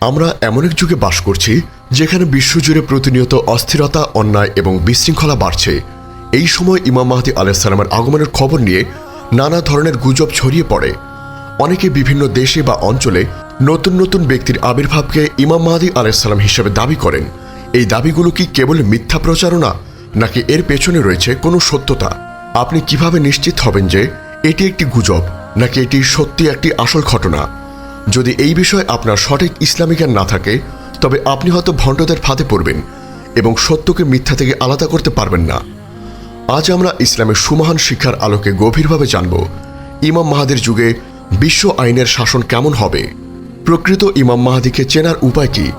আমরা এমন এক যুগে বাস করছি যেখানে বিশ্বজুড়ে প্রতিনিয়ত অস্থিরতা, অন্যায় এবং বিশৃঙ্খলা বাড়ছে। এই সময় ইমাম মাহাদি আলাইসালামের আগমনের খবর নিয়ে নানা ধরনের গুজব ছড়িয়ে পড়ে। অনেকে বিভিন্ন দেশে বা অঞ্চলে নতুন নতুন ব্যক্তির আবির্ভাবকে ইমাম মাহাদি আলাইসাল্লাম হিসেবে দাবি করেন। এই দাবিগুলো কি কেবল মিথ্যা প্রচারণা, নাকি এর পেছনে রয়েছে কোনো সত্যতা? আপনি কীভাবে নিশ্চিত হবেন যে এটি একটি গুজব, নাকি এটি সত্যি একটি আসল ঘটনা? যদি এই বিষয়ে আপনার সঠিক ইসলামী জ্ঞান না থাকে, তবে আপনি হয়তো ভণ্ডদের ফাঁদে পড়বেন এবং সত্যকে মিথ্যা থেকে আলাদা করতে পারবেন না। আজ আমরা ইসলামের সুমহান শিক্ষার আলোকে গভীরভাবে জানব, ইমাম মাহাদির যুগে বিশ্ব আইনের শাসন কেমন হবে? প্রকৃত ইমাম মাহাদিকে চেনার উপায় কি?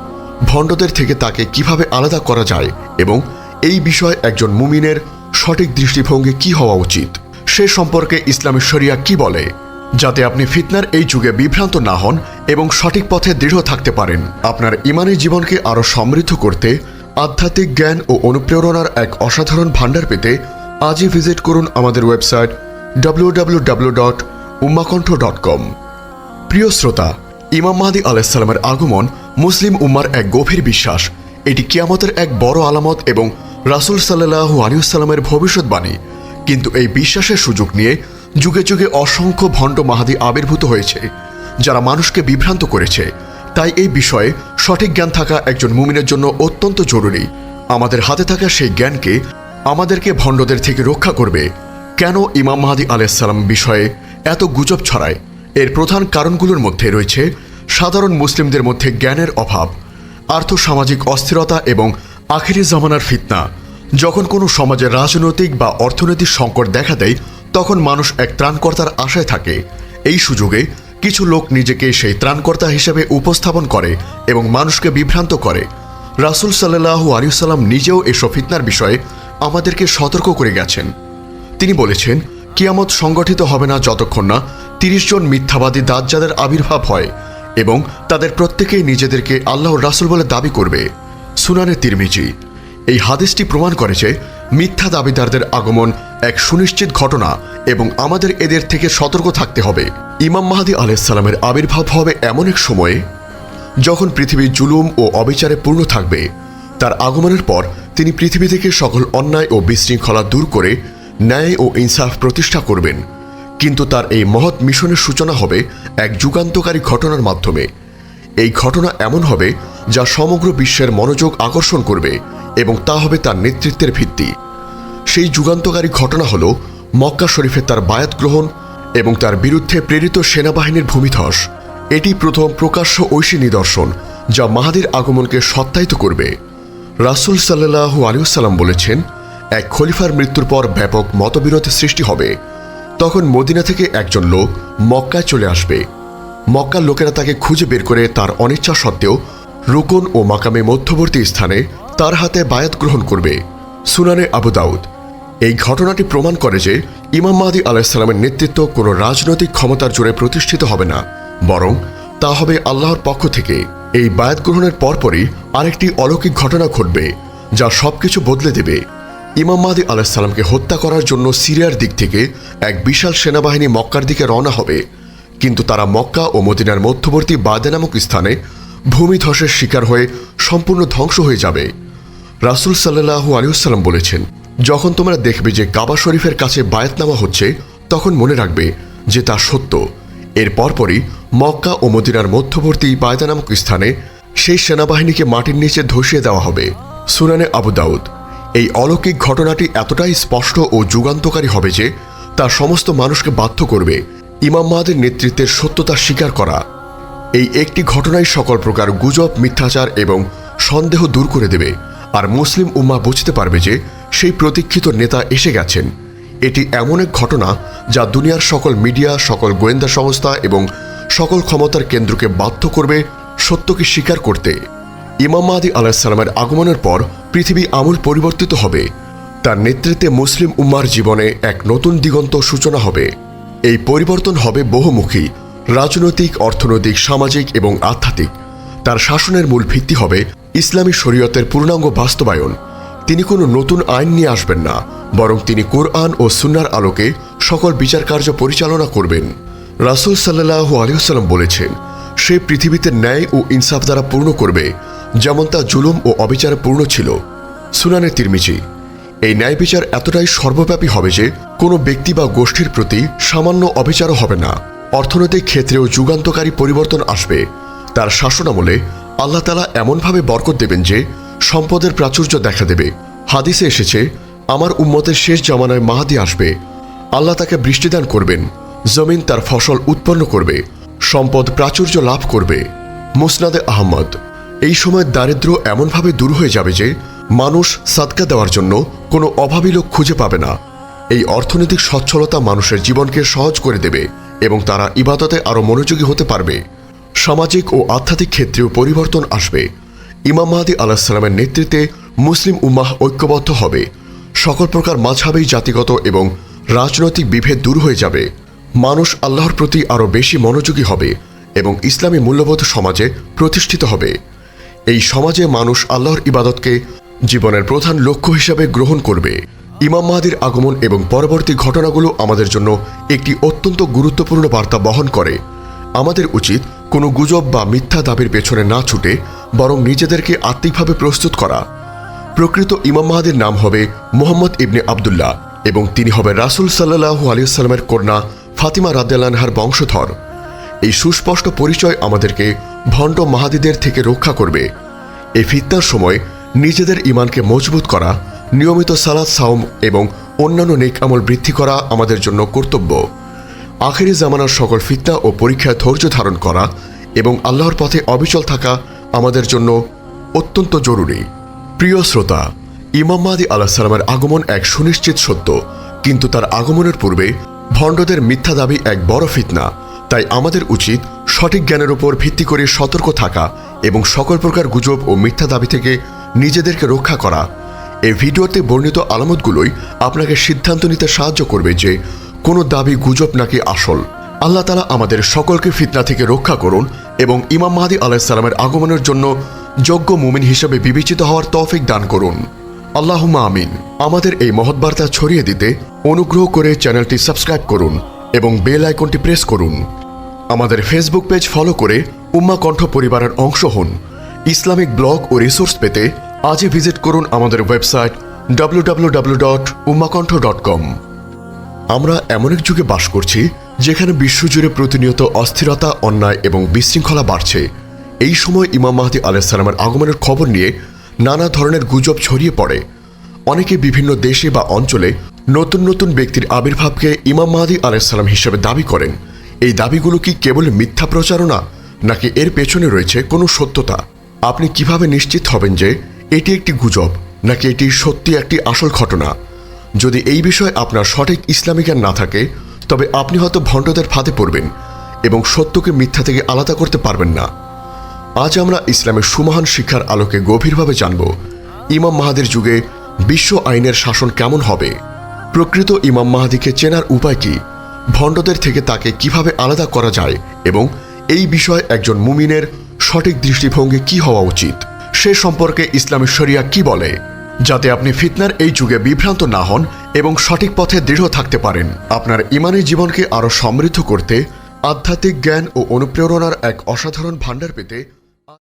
ভণ্ডদের থেকে তাকে কীভাবে আলাদা করা যায়? এবং এই বিষয়ে একজন মুমিনের সঠিক দৃষ্টিভঙ্গি কি হওয়া উচিত? সে সম্পর্কে ইসলামী শরিয়া কি বলে? যাতে আপনি ফিতনার এই যুগে বিভ্রান্ত না হন এবং সঠিক পথে দৃঢ় থাকতে পারেন। আপনার ইমানি জীবনকে আরও সমৃদ্ধ করতে আধ্যাত্মিক জ্ঞান ও অনুপ্রেরণার এক অসাধারণ ভাণ্ডার পেতে আজই ভিজিট করুন আমাদের website W dot উম্মাকণ্ঠ dot com প্রিয় শ্রোতা, ইমাম মাহাদি আলাইসাল্লামের আগমন মুসলিম উম্মার এক গভীর বিশ্বাস। এটি কিয়ামতের এক বড় আলামত এবং রাসুল সাল্লাহ আলিউসাল্লামের ভবিষ্যৎবাণী। কিন্তু এই বিশ্বাসের সুযোগ নিয়ে যুগে যুগে অসংখ্য ভণ্ড মাহাদি আবির্ভূত হয়েছে, যারা মানুষকে বিভ্রান্ত করেছে। তাই এই বিষয়ে সঠিক জ্ঞান থাকা একজন মুমিনের জন্য অত্যন্ত জরুরি। আমাদের হাতে থাকা সেই জ্ঞানকে আমাদেরকে ভণ্ডদের থেকে রক্ষা করবে। কেন ইমাম মাহাদি আলাইসাল্লাম বিষয়ে এত গুজব ছড়ায়? এর প্রধান কারণগুলোর মধ্যে রয়েছে সাধারণ মুসলিমদের মধ্যে জ্ঞানের অভাব, আর্থসামাজিক অস্থিরতা এবং আখিরি জামানার ফিতনা। যখন কোনো সমাজে রাজনৈতিক বা অর্থনৈতিক সংকট দেখা দেয় তখন মানুষ এক ত্রাণকর্তার আশায় থাকে। এই সুযোগে কিছু লোক নিজেকে সেই ত্রাণকর্তা হিসেবে উপস্থাপন করে এবং মানুষকে বিভ্রান্ত করে। রাসুল সাল্লাহ আলিউসাল্লাম নিজেও এসব ফিতনার বিষয়ে আমাদেরকে সতর্ক করে গেছেন। তিনি বলেছেন, কিয়ামত সংগঠিত হবে না যতক্ষণ না তিরিশ জন মিথ্যাবাদী দাজ্জাদের আবির্ভাব হয় এবং তাদের প্রত্যেকেই নিজেদেরকে আল্লাহর রাসুল বলে দাবি করবে। সুনানে তিরমিজি। এই হাদিসটি প্রমাণ করে যে মিথ্যা দাবিদারদের আগমন এক সুনিশ্চিত ঘটনা এবং আমাদের এদের থেকে সতর্ক থাকতে হবে। ইমাম মাহাদি আলাইসাল্লামের আবির্ভাব হবে এমন এক সময়ে যখন পৃথিবী জুলুম ও অবিচারে পূর্ণ থাকবে। তার আগমনের পর তিনি পৃথিবী থেকে সকল অন্যায় ও বিশৃঙ্খলা দূর করে ন্যায় ও ইনসাফ প্রতিষ্ঠা করবেন। কিন্তু তার এই মহৎ মিশনের সূচনা হবে এক যুগান্তকারী ঘটনার মাধ্যমে। এই ঘটনা এমন হবে যা সমগ্র বিশ্বের মনোযোগ আকর্ষণ করবে এবং তা হবে তার নেতৃত্বের ভিত্তি। সেই যুগান্তকারী ঘটনা হল, মক্কা শরীফে তার বায়াত গ্রহণ এবং তার বিরুদ্ধে প্রেরিত সেনাবাহিনীর ভূমিধস। এটি প্রথম প্রকাশ্য ঐশী নিদর্শন, যা মাহাদির আগমনকে সত্যায়িত করবে। রাসুল সাল্লাহ আলিউসাল্লাম বলেছেন, এক খলিফার মৃত্যুর পর ব্যাপক মতবিরোধ সৃষ্টি হবে। তখন মদিনা থেকে একজন লোক মক্কায় চলে আসবে। মক্কার লোকেরা তাকে খুঁজে বের করে তার অনিচ্ছা সত্ত্বেও রুকন ও মাকামে মধ্যবর্তী স্থানে তার হাতে বায়াত গ্রহণ করবে সুনানে আবু দাউদ। এই ঘটনাটি প্রমাণ করে যে ইমাম মাহাদি আলাইসাল্লামের নেতৃত্ব কোনো রাজনৈতিক ক্ষমতার জোরে প্রতিষ্ঠিত হবে না, বরং তা হবে আল্লাহর পক্ষ থেকে। এই বায়াত গ্রহণের পরপরই আরেকটি অলৌকিক ঘটনা ঘটবে, যা সবকিছু বদলে দেবে। ইমাম মাহাদি আলাহিসাল্লামকে হত্যা করার জন্য সিরিয়ার দিক থেকে এক বিশাল সেনাবাহিনী মক্কার দিকে রওনা হবে। কিন্তু তারা মক্কা ও মদিনার মধ্যবর্তী বাদে নামক স্থানে ভূমিধসের শিকার হয়ে সম্পূর্ণ ধ্বংস হয়ে যাবে। রাসুল সাল্লাহু আলিউসাল্লাম বলেছেন, যখন তোমরা দেখবে যে কাবা শরীফের কাছে বায়াত নামা হচ্ছে, তখন মনে রাখবে যে তা সত্য। এর পরপরই মক্কা ও মদিনার মধ্যবর্তী বায়দা নামক স্থানে সেই সেনাবাহিনীকে মাটির নিচে ধসিয়ে দেওয়া হবে। সুনানে আবু দাউদ, এই অলৌকিক ঘটনাটি এতটাই স্পষ্ট ও যুগান্তকারী হবে যে তা সমস্ত মানুষকে বাধ্য করবে ইমাম মাহাদের নেতৃত্বের সত্যতা স্বীকার করা। এই একটি ঘটনাই সকল প্রকার গুজব, মিথ্যাচার এবং সন্দেহ দূর করে দেবে। আর মুসলিম উম্মা বুঝতে পারবে যে সেই প্রতীক্ষিত নেতা এসে গেছেন। এটি এমন এক ঘটনা যা দুনিয়ার সকল মিডিয়া, সকল গোয়েন্দা সংস্থা এবং সকল ক্ষমতার কেন্দ্রকে বাধ্য করবে সত্যকে স্বীকার করতে। ইমাম মাহাদি আলাহিসাল্লামের আগমনের পর পৃথিবী আমূল পরিবর্তিত হবে। তার নেতৃত্বে মুসলিম উম্মার জীবনে এক নতুন দিগন্ত সূচনা হবে। এই পরিবর্তন হবে বহুমুখী, রাজনৈতিক, অর্থনৈতিক, সামাজিক এবং আধ্যাত্মিক। তার শাসনের মূল ভিত্তি হবে ইসলামী শরীয়তের পূর্ণাঙ্গ বাস্তবায়ন। তিনি কোনো নতুন আইন নিয়ে আসবেন না, বরং তিনি কোরআন ও সুন্নার আলোকে সকল বিচার কার্য পরিচালনা করবেন। রাসুল সাল্লাহ আলিয়াল্লাম বলেছেন, সে পৃথিবীতে ন্যায় ও ইনসাফ দ্বারা পূর্ণ করবে, যেমন তা জুলুম ও অবিচারে পূর্ণ ছিল। সুনানে তিরমিজি, এই ন্যায় বিচার এতটাই সর্বব্যাপী হবে যে কোনো ব্যক্তি বা গোষ্ঠীর প্রতি সামান্য অবিচারও হবে না। অর্থনৈতিক ক্ষেত্রেও যুগান্তকারী পরিবর্তন আসবে। তার শাসনামলে আল্লাহ তালা এমনভাবে বরকত দেবেন যে সম্পদের প্রাচুর্য দেখা দেবে। হাদিসে এসেছে, আমার উম্মতের শেষ জামানায় মাহাদি আসবে। আল্লাহ তাকে বৃষ্টিদান করবেন। জমিন তার ফসল উৎপন্ন করবে। সম্পদ প্রাচুর্য লাভ করবে। মুসনাদে আহমদ, এই সময় দারিদ্র্য এমনভাবে দূর হয়ে যাবে যে মানুষ সাদকা দেওয়ার জন্য কোনো অভাবী লোক খুঁজে পাবে না। এই অর্থনৈতিক সচ্ছলতা মানুষের জীবনকে সহজ করে দেবে এবং তারা ইবাদতে আরও মনোযোগী হতে পারবে। সামাজিক ও আধ্যাত্মিক ক্ষেত্রেও পরিবর্তন আসবে। ইমাম মাহাদি আলাহিসাল্লামের নেতৃত্বে মুসলিম উম্মাহ ঐক্যবদ্ধ হবে। সকল প্রকার মাঝাবেই জাতিগত এবং রাজনৈতিক বিভেদ দূর হয়ে যাবে। মানুষ আল্লাহর প্রতি আরও বেশি মনোযোগী হবে এবং ইসলামী মূল্যবোধ সমাজে প্রতিষ্ঠিত হবে। এই সমাজে মানুষ আল্লাহর ইবাদতকে জীবনের প্রধান লক্ষ্য হিসাবে গ্রহণ করবে। ইমাম মাহাদির আগমন এবং পরবর্তী ঘটনাগুলো আমাদের জন্য একটি অত্যন্ত গুরুত্বপূর্ণ বার্তা বহন করে। আমাদের উচিত কোনো গুজব বা মিথ্যা দাবির পেছনে না ছুটে বরং নিজেদেরকে আত্মিকভাবে প্রস্তুত করা। প্রকৃত ইমাম মাহাদির নাম হবে মোহাম্মদ ইবনে আবদুল্লাহ এবং তিনি হবে রাসুল সাল্লাহু আলিয়াল্লামের কন্যা ফাতিমা রাদ্দালানহার বংশধর। এই সুস্পষ্ট পরিচয় আমাদেরকে ভণ্ড মাহাদিদের থেকে রক্ষা করবে। এই ফিতনার সময় নিজেদের ইমানকে মজবুত করা, নিয়মিত সালাদ সাওম এবং অন্যান্য নেক আমল বৃদ্ধি করা আমাদের জন্য কর্তব্য। আখেরি জামানার সকল ফিতনা ও পরীক্ষায় ধৈর্য ধারণ করা এবং আল্লাহর পথে অবিচল থাকা আমাদের জন্য অত্যন্ত জরুরি। প্রিয় শ্রোতা, ইমাম মাহাদি আল্লাহ সালামের আগমন এক সুনিশ্চিত সত্য, কিন্তু তার আগমনের পূর্বে ভণ্ডদের মিথ্যা দাবি এক বড় ফিতনা, তাই আমাদের উচিত সঠিক জ্ঞানের উপর ভিত্তি করে সতর্ক থাকা এবং সকল প্রকার গুজব ও মিথ্যা দাবি থেকে নিজেদেরকে রক্ষা করা। এই ভিডিওতে বর্ণিত আলামতগুলোই আপনাকে সিদ্ধান্ত নিতে সাহায্য করবে যে কোনো দাবি গুজব নাকি আসল? আল্লাহ তালা আমাদের সকলকে ফিতনা থেকে রক্ষা করুন এবং ইমাম মাহাদি আলাহিসাল্লামের আগমনের জন্য যোগ্য মুমিন হিসেবে বিবেচিত হওয়ার তৌফিক দান করুন। আল্লাহুম্মা আমিন। আমাদের এই মহৎ বার্তা ছড়িয়ে দিতে অনুগ্রহ করে চ্যানেলটি সাবস্ক্রাইব করুন এবং বেল আইকনটি প্রেস করুন। আমাদের ফেসবুক পেজ ফলো করে উম্মা কণ্ঠ পরিবারের অংশ হন। ইসলামিক ব্লগ ও রিসোর্স পেতে আজই ভিজিট করুন আমাদের ওয়েবসাইট www.ummakontho.com আমরা এমন এক যুগে বাস করছি যেখানে বিশ্বজুড়ে প্রতিনিয়ত অস্থিরতা, অন্যায় এবং বিশৃঙ্খলা বাড়ছে। এই সময় ইমাম মাহাদি আলাইসালামের আগমনের খবর নিয়ে নানা ধরনের গুজব ছড়িয়ে পড়ে। অনেকে বিভিন্ন দেশে বা অঞ্চলে নতুন নতুন ব্যক্তির আবির্ভাবকে ইমাম মাহাদি আলাইসাল্লাম হিসেবে দাবি করেন। এই দাবিগুলো কি কেবল মিথ্যা প্রচারণা নাকি এর পেছনে রয়েছে কোনো সত্যতা? আপনি কীভাবে নিশ্চিত হবেন যে এটি একটি গুজব, নাকি এটি সত্যি একটি আসল ঘটনা? যদি এই বিষয়ে আপনার সঠিক ইসলামী জ্ঞান না থাকে, তবে আপনি হয়তো ভণ্ডদের ফাঁদে পড়বেন এবং সত্যকে মিথ্যা থেকে আলাদা করতে পারবেন না। আজ আমরা ইসলামের সুমহান শিক্ষার আলোকে গভীরভাবে জানব, ইমাম মাহাদের যুগে বিশ্ব আইনের শাসন কেমন হবে? প্রকৃত ইমাম মাহাদিকে চেনার উপায় কি? ভণ্ডদের থেকে তাকে কীভাবে আলাদা করা যায়? এবং এই বিষয়ে একজন মুমিনের সঠিক দৃষ্টিভঙ্গি কি হওয়া উচিত? সে সম্পর্কে ইসলামী শরিয়া কি বলে? যাতে আপনি ফিতনার এই যুগে বিভ্রান্ত না হন এবং সঠিক পথে দৃঢ় থাকতে পারেন। আপনার ইমানি জীবনকে আরও সমৃদ্ধ করতে আধ্যাত্মিক জ্ঞান ও অনুপ্রেরণার এক অসাধারণ ভাণ্ডার পেতে